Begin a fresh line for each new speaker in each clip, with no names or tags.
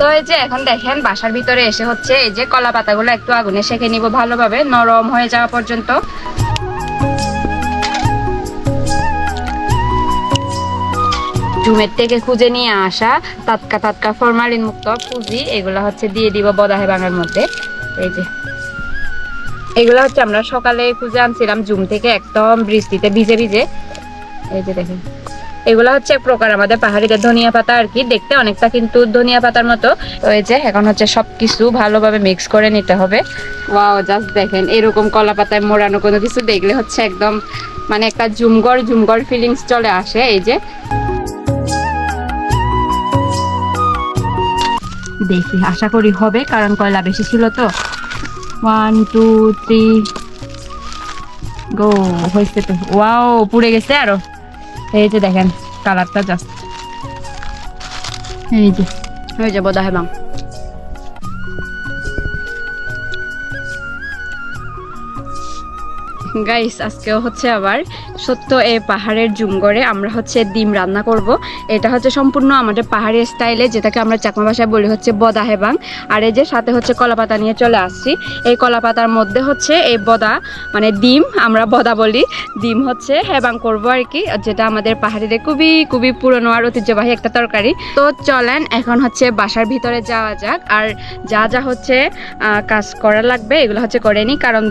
তো এই যে এখন দেখেন, বাসার ভিতরে এসে হচ্ছে এই যে কলা পাতাগুলো একটু আগুনে সেঁকে নিব ভালোভাবে, নরম হয়ে যাওয়া পর্যন্ত। জুমের থেকে খুঁজে নিয়ে আসা টাটকা টাটকা ফরমালিন মুক্ত পুঁজি এগুলো হচ্ছে দিয়ে দিব বদাহে বাঙার মধ্যে। এই যে। এগুলো হচ্ছে আমরা সকালে খুঁজে আনছিলাম জুম থেকে একদম বৃষ্টিতে ভিজে ভিজে। এই যে দেখেন। এগুলো হচ্ছে এক প্রকার আমাদের পাহাড়িদের ধনিয়া পাতা আর কি। দেখতে অনেকটা কিন্তু ধনিয়া পাতার মতো। তো এই যে এখন হচ্ছে সবকিছু ভালোভাবে মিক্স করে নিতে হবে। ওয়াও জাস্ট দেখেন এরকম কলা পাতায় মোড়ানো কোনো কিছু দেখলে হচ্ছে একদম মানে একটা জুমগর জুমগর ফিলিংস চলে আসে এই যে। দেখি আশা করি হবে কারণ কয়লা বেশি ছিল তো। ওয়ান টু থ্রি গো হয়েছে তো। ওয়াও পুড়ে গেছে আরও। এই যে দেখেন কালারটা জাস্ট এই যে। হয়ে যাব দাহে গাইস আজকেও হচ্ছে আবার সত্য এই পাহাড়ের জুমগড়ে আমরা হচ্ছে ডিম রান্না করব। এটা হচ্ছে সম্পূর্ণ আমাদের পাহাড়ি স্টাইলে, যেটাকে আমরা চাকমা ভাষায় বলি হচ্ছে বদা হেবাং। আর এই যে সাথে হচ্ছে কলাপাতা নিয়ে চলে আসছি। এই কলাপাতার মধ্যে হচ্ছে এই বদা মানে ডিম, আমরা বদা বলি। ডিম হচ্ছে হেবাং করব আর কি, যেটা আমাদের পাহাড়িদের খুবই খুবই পুরনো আর ঐতিহ্যবাহী একটা তরকারি। তো চলেন, এখন হচ্ছে বাসার ভিতরে যাওয়া যাক। আর যা যা হচ্ছে কাজ করা লাগবে, এগুলো হচ্ছে করে নিই। কারণ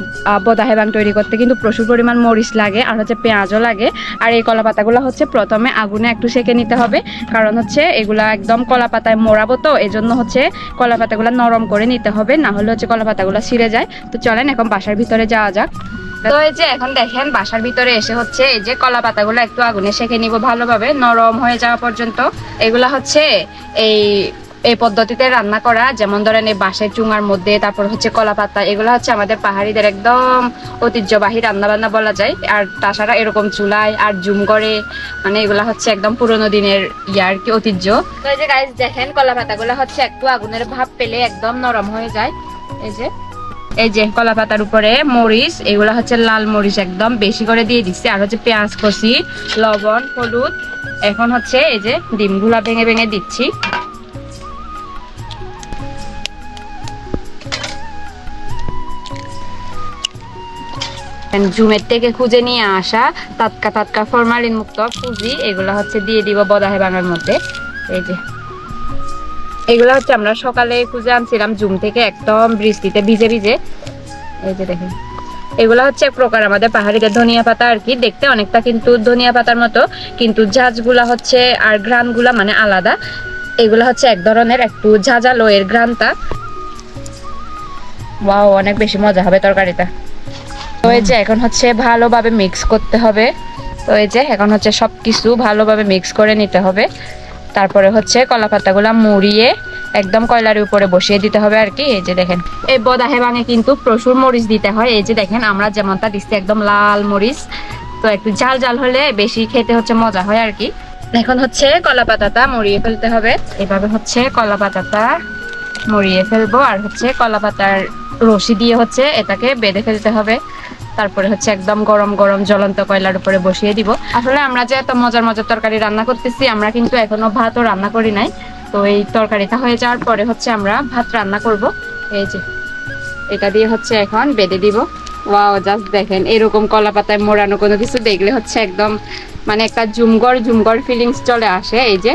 বদা হেবাং তৈরি করতে কিন্তু প্রচুর পরিমাণ মরিচ লাগে আর হচ্ছে পেঁয়াজও লাগে। আর এই কলা পাতাগুলো হচ্ছে প্রথমে আগুনে একটু সেকে নিতে হবে। কারণ হচ্ছে এগুলা একদম কলা পাতায় মোড়াবো তো এই জন্য হচ্ছে কলা পাতাগুলো নরম করে নিতে হবে। না হলে হচ্ছে কলা পাতাগুলো ছিঁড়ে যায়। তো চলেন এখন বাসার ভিতরে যাওয়া যাক। তো এই যে এখন দেখেন বাসার ভিতরে এসে হচ্ছে এই যে কলা পাতাগুলো একটু আগুনে সেকে নিব ভালোভাবে, নরম হয়ে যাওয়া পর্যন্ত। এগুলা হচ্ছে এই এই পদ্ধতিতে রান্না করা, যেমন ধরেন এই বাঁশের চুঙার মধ্যে, তারপর হচ্ছে কলা পাতা এগুলো হচ্ছে আমাদের পাহাড়িদের একদম ঐতিহ্যবাহী রান্না বান্না বলা যায়। আর তাছাড়া এরকম চুলায় আর জুম করে মানে এগুলা হচ্ছে একদম পুরোনো দিনের ইয়ার কি, ঐতিহ্য। তো এই যে গাইজ দেখেন কলা পাতাগুলো হচ্ছে একটু আগুনের ভাব পেলে একদম নরম হয়ে যায়। এই যে এই যে কলা পাতার উপরে মরিচ, এগুলো হচ্ছে লাল মরিচ একদম বেশি করে দিয়ে দিচ্ছে আর হচ্ছে পেঁয়াজ কষি, লবণ, হলুদ, এখন হচ্ছে এই যে ডিমগুলা ভেঙে ভেঙে দিচ্ছি। জুমের থেকে খুঁজে নিয়ে আসা টাটকা টাটকা ফরমালিন মুক্ত পুঁজি, এগুলো হচ্ছে দিয়ে দিব বদাহে বাঙার মধ্যে। এই যে। এগুলো হচ্ছে আমরা সকালে খুঁজে আনছিলাম জুম থেকে, একদম বৃষ্টিতে ভিজে ভিজে। এই যে দেখেন। এগুলো হচ্ছে এক প্রকার আমাদের পাহাড়িদের ধনিয়া পাতা আর কি। দেখতে অনেকটা কিন্তু ধনিয়া পাতার মতো, কিন্তু ঝাঁজগুলা হচ্ছে আর ঘ্রাণগুলা মানে আলাদা। এগুলো হচ্ছে এক ধরনের একটু ঝাঁঝালো এর ঘ্রাণটা। ওয়াও, অনেক বেশি মজা হবে তরকারিটা। তো এই যে এখন হচ্ছে ভালোভাবে মিক্স করতে হবে। তো এই যে এখন হচ্ছে সব কিছু ভালোভাবে মিক্স করে নিতে হবে। তারপরে হচ্ছে কলা পাতাগুলা মুড়িয়ে একদম কয়লার উপরে বসিয়ে দিতে হবে আর কি। এই যে দেখেন, এই বদাহে ভাঙে কিন্তু প্রচুর মরিচ দিতে হয়। এই যে দেখেন, আমরা যেমনটা দিচ্ছি একদম লাল মরিচ। তো একটু ঝাল ঝাল হলে বেশি খেতে হচ্ছে মজা হয় আর কি। এখন হচ্ছে কলা পাতাটা মুড়িয়ে ফেলতে হবে। এভাবে হচ্ছে কলা পাতাটা মুড়িয়ে ফেলব আর হচ্ছে কলা পাতার রশি দিয়ে হচ্ছে এটাকে বেঁধে ফেলতে হবে। তারপরে হচ্ছে একদম গরম গরম জ্বলন্ত কয়লার উপরে বসিয়ে দিব। আসলে আমরা যে এত মজার মজার তরকারি রান্না করতেছি, আমরা কিন্তু এখনও ভাতও রান্না করি নাই। তো এই তরকারিটা হয়ে যাওয়ার পরে হচ্ছে আমরা ভাত রান্না করব। এই যে, এটা দিয়ে হচ্ছে এখন বেঁধে দিব। ওয়াও, জাস্ট দেখেন, এরকম কলা পাতায় মোড়ানো কোনো কিছু দেখলে হচ্ছে একদম মানে একটা জুমগর জুমগর ফিলিংস চলে আসে। এই যে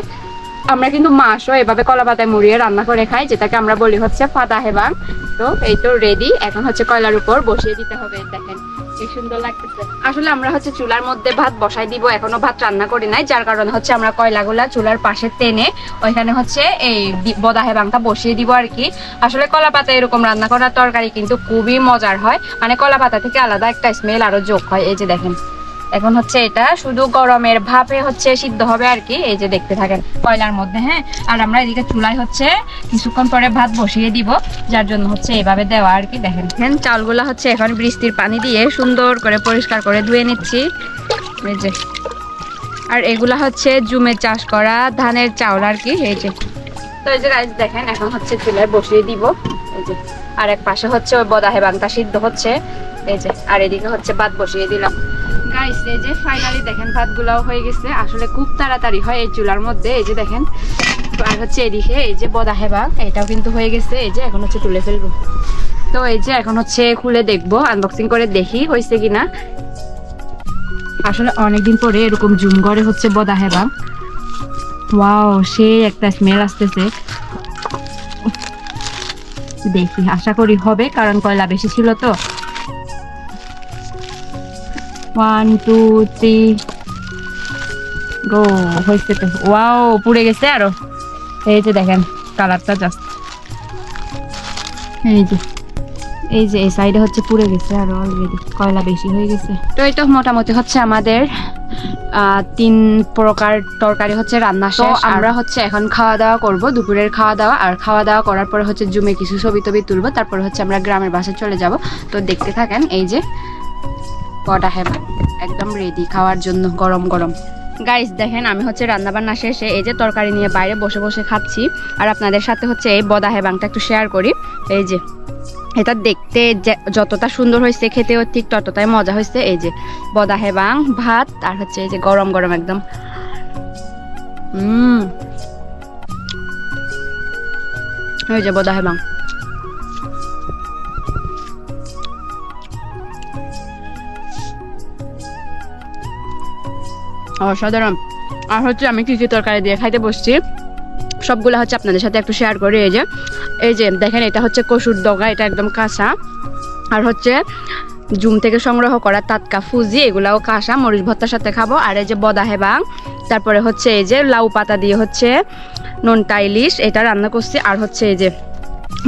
আমরা কিন্তু মাছও এভাবে কলা পাতায় মুড়িয়ে রান্না করে খাই, যেটাকে আমরা বলি হচ্ছে ফাদা হেবাং তো এই তো রেডি এখন হচ্ছে কয়লার উপর বসিয়ে দিতে হবে, দেখেন কি সুন্দর লাগতেছে। আসলে আমরা হচ্ছে চুলার মধ্যে ভাত বসাই দিব, এখনও ভাত রান্না করি নাই, যার কারণে হচ্ছে আমরা কয়লাগুলা চুলার পাশে টেনে ওইখানে হচ্ছে এই বদা হেবাংটা বসিয়ে দিব আর কি। আসলে কলা পাতা এরকম রান্না করার তরকারি কিন্তু খুবই মজার হয় মানে কলা পাতা থেকে আলাদা একটা স্মেল আরও যোগ হয়, এই যে দেখেন। এখন হচ্ছে এটা শুধু গরমের ভাপে হচ্ছে সিদ্ধ হবে আর কি, এই যে দেখতে থাকেন কয়লার মধ্যে হ্যাঁ? আর আমরা এদিকে চুলায় হচ্ছে কিছুক্ষণ পরে ভাত বসিয়ে দিব, যার জন্য হচ্ছে এভাবে দেওয়া আর কি, দেখেন। হ্যাঁ চালগুলো হচ্ছে এখন বৃষ্টির পানি দিয়ে সুন্দর করে পরিষ্কার করে ধুয়ে নিচ্ছি। এই যে। আর এগুলা হচ্ছে জুমে চাষ করা ধানের চাউল আর কি, এই যে। তো এই যে দেখেন, এখন হচ্ছে চুলায় বসিয়ে দিব, এই যে। আর এক পাশে হচ্ছে ওই বদাহে বাংটা সিদ্ধ হচ্ছে, এই যে। আর এদিকে হচ্ছে ভাত বসিয়ে দিলাম। এই যে ফাইনালি দেখেন ভাতগুলাও হয়ে গেছে। আসলে খুব তাড়াতাড়ি হয় এই চুলার মধ্যে, এই যে দেখেন। আর হচ্ছে এদিকে এই যে বদা হেবা, এটাও কিন্তু হয়ে গেছে, এই যে এখন হচ্ছে তুলে ফেলব। তো এই যে এখন হচ্ছে খুলে দেখব আনবক্সিং করে দেখি হয়েছে কিনা। আসলে অনেকদিন পরে এরকম জুম করে হচ্ছে বদা হেবা। ওয়াও, সেই একটা স্মেল আসতেছে। দেখি, আশা করি হবে, কারণ কয়লা বেশি ছিল তো। ওয়ান টু থ্রি গো হয়েছে তো। ওয়াও পুড়ে গেছে আরও। এই যে দেখেন কালারটা জাস্ট এই যে। এই যে এই সাইডে হচ্ছে পুড়ে গেছে আর অলরেডি কয়লা বেশি হয়ে গেছে। তো এই তো মোটামুটি হচ্ছে আমাদের তিন প্রকার তরকারি হচ্ছে রান্না তো আমরা হচ্ছে এখন খাওয়া দাওয়া করব দুপুরের খাওয়া দাওয়া আর খাওয়া দাওয়া করার পরে হচ্ছে জুমে কিছু ছবি টবি তুলবো। তারপরে হচ্ছে আমরা গ্রামের বাসায় চলে যাব। তো দেখতে থাকেন এই যে। কটা হেবা একদম রেডি খাওয়ার জন্য গরম গরম। গাইস দেখেন, আমি হচ্ছে রান্না বান্না শেষে এই যে তরকারি নিয়ে বাইরে বসে বসে খাচ্ছি। আর আপনাদের সাথে হচ্ছে এই বদা হেবাংটা একটু শেয়ার করি। এই যে, এটা দেখতে যতটা সুন্দর হয়েছে, খেতেও ঠিক ততটাই মজা হয়েছে। এই যে, বদা হেবাং ভাত, আর হচ্ছে এই যে গরম গরম একদম। হুম এই যে বদা হেবাং অসাধারণ। আর হচ্ছে আমি কি কি তরকারি দিয়ে খাইতে বসছি। সবগুলো হচ্ছে আপনাদের সাথে একটু শেয়ার করি, এই যে এই যে দেখেন, এটা হচ্ছে কসুর দগা এটা একদম কাঁচা। আর হচ্ছে জুম থেকে সংগ্রহ করা টাটকা ফুজি, এগুলাও কাঁচা, মরিচ ভর্তার সাথে খাব। আর এই যে বদা হেবাং, তারপরে হচ্ছে এই যে লাউ পাতা দিয়ে হচ্ছে নোনটা ইলিশ, এটা রান্না করছি। আর হচ্ছে এই যে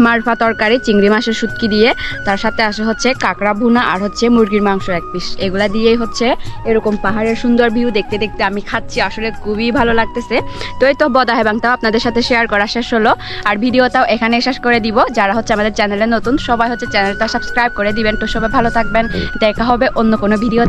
মারফা তরকারি, চিংড়ি মাছের শুটকি দিয়ে। তার সাথে আসে হচ্ছে কাঁকড়া ভুনা আর হচ্ছে মুরগির মাংস এক পিস। এগুলা দিয়েই হচ্ছে এরকম পাহাড়ের সুন্দর ভিউ দেখতে দেখতে আমি খাচ্ছি। আসলে খুবই ভালো লাগতেছে। তো এই তো বদা হেবাংটাও আপনাদের সাথে শেয়ার করা শেষ হলো। আর ভিডিওটাও এখানে শেষ করে দিব। যারা হচ্ছে আমাদের চ্যানেলে নতুন, সবাই হচ্ছে চ্যানেলটা সাবস্ক্রাইব করে দিবেন। তো সবাই ভালো থাকবেন। দেখা হবে অন্য কোনো ভিডিও